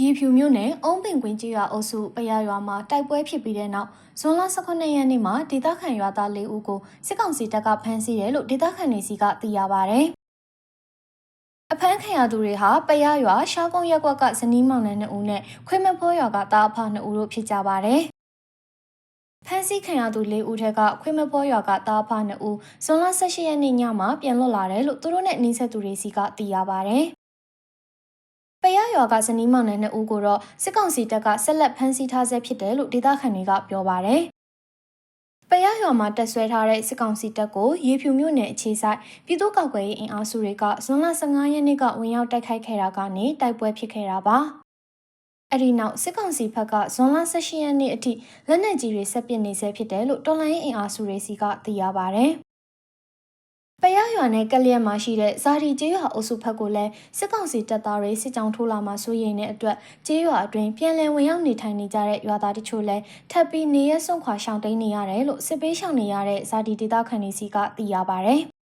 ရေဖြူမြို့နယ်အုံးပင်ကွင်းကြီးရွာအုပ်စုပရရွာမှာတိုက်ပွဲဖြစ်ပြီးတဲ့နောက်ဇွန်လ18ရက်နေ့မှာဒေသခံရွာသား၄ဦးကိုစစ်ကောင်စီတပ်ကဖမ်းဆီးတယ်လို့ဒေသခံတွေစီကသိရပါဗျ။အဖမ်းခံရသူတွေဟာပရရွာရှားကုန်းရက်ကွက်ကဇနီးမောင်နှံ2ဦးနဲ့ခွေးမဖောရွာကတာအဖ2ဦးတို့ဖြစ်ကြပါတယ်။ဖမ်းဆီးခံရသူ၄ဦးထက်ကခွေးမဖောရွာကတာအဖ2ဦးဇွန်လ18ရက်နေ့ညမှာပြန်လွတ်လာတယ်လို့သူတို့နဲ့နှိစက်သူတွေစီကသိရပါဗျ။ ပရရွာကဇနီးမောင်နှံ2ဦးကိုတော့စစ်ကောင်စီတပ်ကဆက်လက်ဖမ်းဆီးထားဆဲဖြစ်တယ်လို့ဒေသခံတွေကပြောပါတယ်။ပရရွာမှာတက်ဆွဲထားတဲ့စစ်ကောင်စီတပ်ကိုရေဖြူမြို့နယ်အခြေဆိုင်ပြည်သူ့ကောက်ကွယ်ရေးအင်အားစုတွေကဇွန်လ15ရက်နေ့ကဝင်ရောက်တိုက်ခိုက်ခဲ့တာကနေတိုက်ပွဲဖြစ်ခဲ့တာပါ။အဲ့ဒီနောက်စစ်ကောင်စီဘက်ကဇွန်လ18ရက်နေ့အထိလက်နက်ကြီးတွေဆက်ပစ်နေဆဲဖြစ်တယ်လို့တော်လိုင်းအင်အားစုတွေစီကသိရပါဗျ။ပ ရရွာနဲ့ကလျက်မှာရှိတဲ့ဇာဒီကျေးရွာအုပ်စုဘက်ကိုလည်းစစ်ကောင်စီတပ်သားတွေစစ်ကြောင်းထိုးလာမှစိုးရိမ်တဲ့အတွက်ကျေးရွာအတွင်းပြန်လည်ဝင်ရောက်နေထိုင်နေကြတဲ့ရွာသားတချို့လည်းထပ်ပြီးနေရဆွန့်ခွာရှောင်တိန်နေရတယ်လို့စစ်ပေးရှောင်နေရတဲ့ဇာဒီဒေသခံတွေစီကသိရပါဗျ